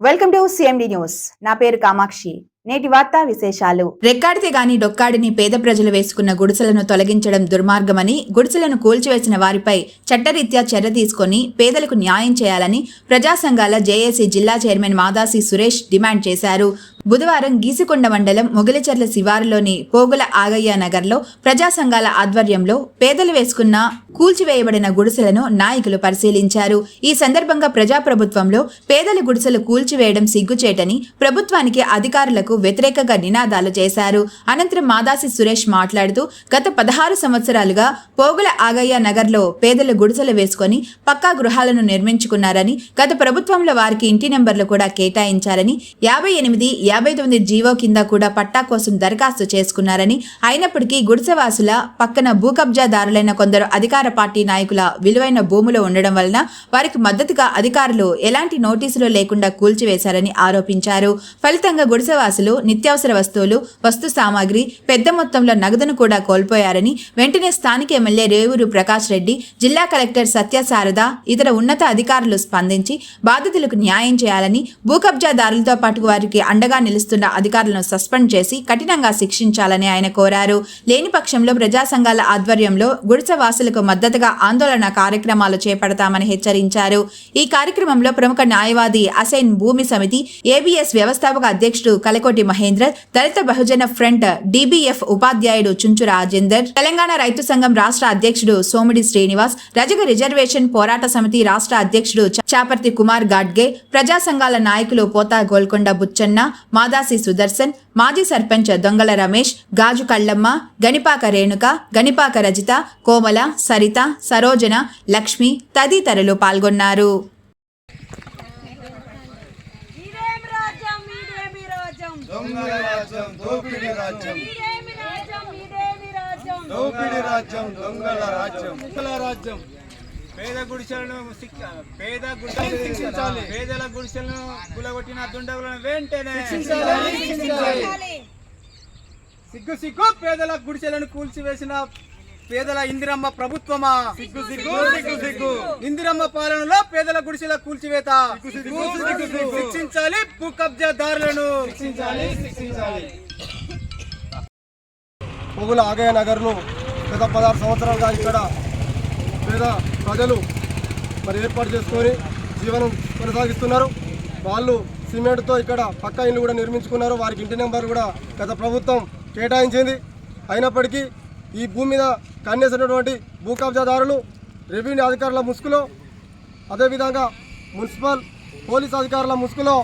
Welcome to CMD news నా పేరు కామాక్షి. నేటి వార్తా విశేషాలు. రెక్కాడితే గాని డొక్కాడిని పేద ప్రజలు వేసుకున్న గుడిసెలను తొలగించడం దుర్మార్గమని గుడిసెలను కూల్చివేసిన వారిపై చట్టరీత్యా చర్య తీసుకొని పేదలకు న్యాయం చేయాలని ప్రజా సంఘాల జేఏసీ జిల్లా చైర్మన్ మాదాసి సురేష్ డిమాండ్ చేశారు. బుధవారం గీసికొండ మండలం మొగలిచెర్ల శివారులోని పోగుల ఆగయ్య నగర్లో ప్రజా సంఘాల ఆధ్వర్యంలో పేదలు వేసుకున్న కూల్చివేయబడిన గుడిసెలను నాయకులు పరిశీలించారు. ఈ సందర్భంగా ప్రజాప్రభుత్వంలో పేదల గుడిసెలు కూల్చివేయడం సిగ్గుచేటని ప్రభుత్వానికి అధికారులకు వ్యతిరేకంగా నినాదాలు చేశారు. అనంతరం మాదాసి సురేష్ మాట్లాడుతూ గత పదహారు సంవత్సరాలుగా పోగుల ఆగయ్య నగర్లో పేదలు గుడిసెలు వేసుకొని పక్కా గృహాలను నిర్మించుకున్నారని గత ప్రభుత్వంలో వారికి ఇంటి నెంబర్లు కూడా కేటాయించారని యాభై ఎనిమిది యాభై తొమ్మిది జీవో కింద కూడా పట్టా కోసం దరఖాస్తు చేసుకున్నారని అయినప్పటికీ గుడిసెవాసుల పక్కన భూ కబ్జాదారులైన కొందరు అధికార పార్టీ నాయకుల విలువైన భూములు ఉండడం వలన వారికి మద్దతుగా అధికారులు ఎలాంటి నోటీసులు లేకుండా కూల్చివేశారని ఆరోపించారు. ఫలితంగా గుడిసెవాసులు నిత్యావసర వస్తువులు వస్తు సామాగ్రి పెద్ద మొత్తంలో నగదును కూడా కోల్పోయారని వెంటనే స్థానిక ఎమ్మెల్యే రేవూరు ప్రకాష్ రెడ్డి జిల్లా కలెక్టర్ సత్యశారద ఇతర ఉన్నత అధికారులు స్పందించి బాధితులకు న్యాయం చేయాలని భూ కబ్జాదారులతో పాటు వారికి అండగా నిలుస్తున్న అధికారులను సస్పెండ్ చేసి కఠినంగా శిక్షించాలని ఆయన కోరారు. లేని పక్షంలో ప్రజా సంఘాల ఆధ్వర్యంలో గుడిసె వాసులకు మద్దతుగా ఆందోళన కార్యక్రమాలు చేపడతామని హెచ్చరించారు. ఈ కార్యక్రమంలో ప్రముఖ న్యాయవాది అసైన్ భూమి సమితి ఏబిఎస్ వ్యవస్థాపక అధ్యక్షుడు కలకోటి మహేంద్ర దళిత బహుజన ఫ్రంట్ డిబిఎఫ్ ఉపాధ్యాయుడు చుంచు రాజేందర్ తెలంగాణ రైతు సంఘం రాష్ట్ర అధ్యక్షుడు సోమిడి శ్రీనివాస్ రజక రిజర్వేషన్ పోరాట సమితి రాష్ట్ర అధ్యక్షుడు చాపర్తి కుమార్ గాడ్గే ప్రజా సంఘాల నాయకులు పోతా గోల్కొండ బుచ్చన్న మాదాసి సుదర్శన్ మాజీ సర్పంచ్ దొంగల రమేష్ గాజు కళ్ళమ్మ గణిపాక రేణుక గణిపాక రజిత కోమల సరిత సరోజన లక్ష్మి తదితరులు పాల్గొన్నారు. రాజ్యం దొంగల రాజ్యం దోపిడి రాజ్యం. ఇదేమి రాజ్యం ఇదేమి రాజ్యం? దోపిడి రాజ్యం దొంగల రాజ్యం. దొంగల రాజ్యం. పేద గుడిసెలను పేద గుడిసెలను శిక్షించాలి. పేదల గుడిసెలను గులగొట్టిన దుండగులను వెంటనే శిక్షించాలి. సిగ్గు సిగ్గు పేదల గుడిసెలను కూల్చివేసిన పేదల ఇందిరమ్మ ప్రభుత్వమా? సిగ్గు సిగ్గు సిగ్గు సిగ్గు ఇందిరమ్మ పాలనలో పేదల గుడిసెల కూల్చివేత. సిగ్గు సిగ్గు సిగ్గు శిక్షించాలి భూ కబ్జాదారులను. శిక్షించాలి శిక్షించాలి. పొగుల ఆగయ్య నగర్ను గత పదహారు సంవత్సరాలుగా ఇక్కడ పేద ప్రజలు మరి ఏర్పాటు చేసుకొని జీవనం కొనసాగిస్తున్నారు. వాళ్ళు సిమెంట్తో ఇక్కడ పక్క ఇల్లు కూడా నిర్మించుకున్నారు. వారికి ఇంటి నెంబర్ కూడా గత ప్రభుత్వం కేటాయించింది. అయినప్పటికీ ఈ భూమి మీద కన్నేసినటువంటి భూ కబ్జాదారులు రెవెన్యూ అధికారుల ముసుగులో అదేవిధంగా మున్సిపల్ పోలీస్ అధికారుల ముసుగులో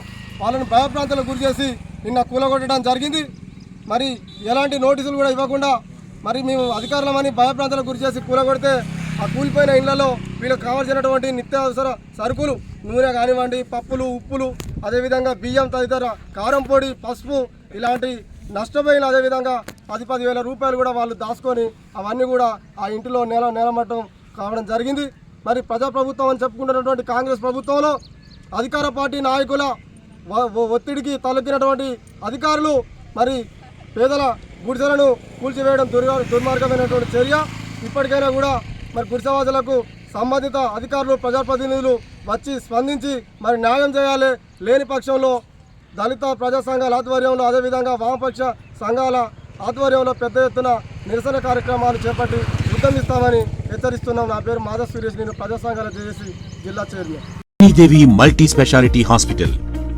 వాళ్ళని భయప్రాంతాలకు గురి చేసి నిన్న కూలగొట్టడం జరిగింది. మరి ఎలాంటి నోటీసులు కూడా ఇవ్వకుండా మరి మేము అధికారులమని భయప్రాంతాలకు గురి చేసి కూలగొడితే ఆ కూలిపోయిన ఇళ్ళలో వీళ్ళకి కావాల్సినటువంటి నిత్యావసర సరుకులు నూనె కానివ్వండి పప్పులు ఉప్పులు అదేవిధంగా బియ్యం తదితర కారం పొడి పసుపు ఇలాంటి నష్టపోయిన అదేవిధంగా పది పదివేల రూపాయలు కూడా వాళ్ళు దాచుకొని అవన్నీ కూడా ఆ ఇంటిలో నేల నేలమట్టం కావడం జరిగింది. మరి ప్రజాప్రభుత్వం అని చెప్పుకుంటున్నటువంటి కాంగ్రెస్ ప్రభుత్వంలో అధికార పార్టీ నాయకుల ఒత్తిడికి తలెత్తినటువంటి అధికారులు మరి పేదల గుడిసెలను కూల్చివేయడం దుర్మార్గమైనటువంటి చర్య. ఇప్పటికైనా కూడా మరి పురుషవాదులకు సంబంధిత అధికారులు ప్రజాప్రతినిధులు వచ్చి స్పందించి మరి న్యాయం చేయాలి. లేని పక్షంలో దళిత ప్రజా సంఘాల ఆధ్వర్యంలో అదేవిధంగా వామపక్ష సంఘాల ఆధ్వర్యంలో పెద్ద ఎత్తున నిరసన కార్యక్రమాలు చేపట్టి ఉద్యమిస్తామని హెచ్చరిస్తున్నాం. నా పేరు మాధవ్ సురేష్. నేను ప్రజా సంఘాల జేఏసీ జిల్లా chairman. Sridevi multi specialty hospital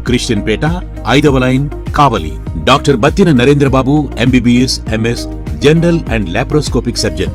Christian పేట ఐదవ line Kavali. Doctor Battina Narendrababu MBBS MS general and laparoscopic surgeon.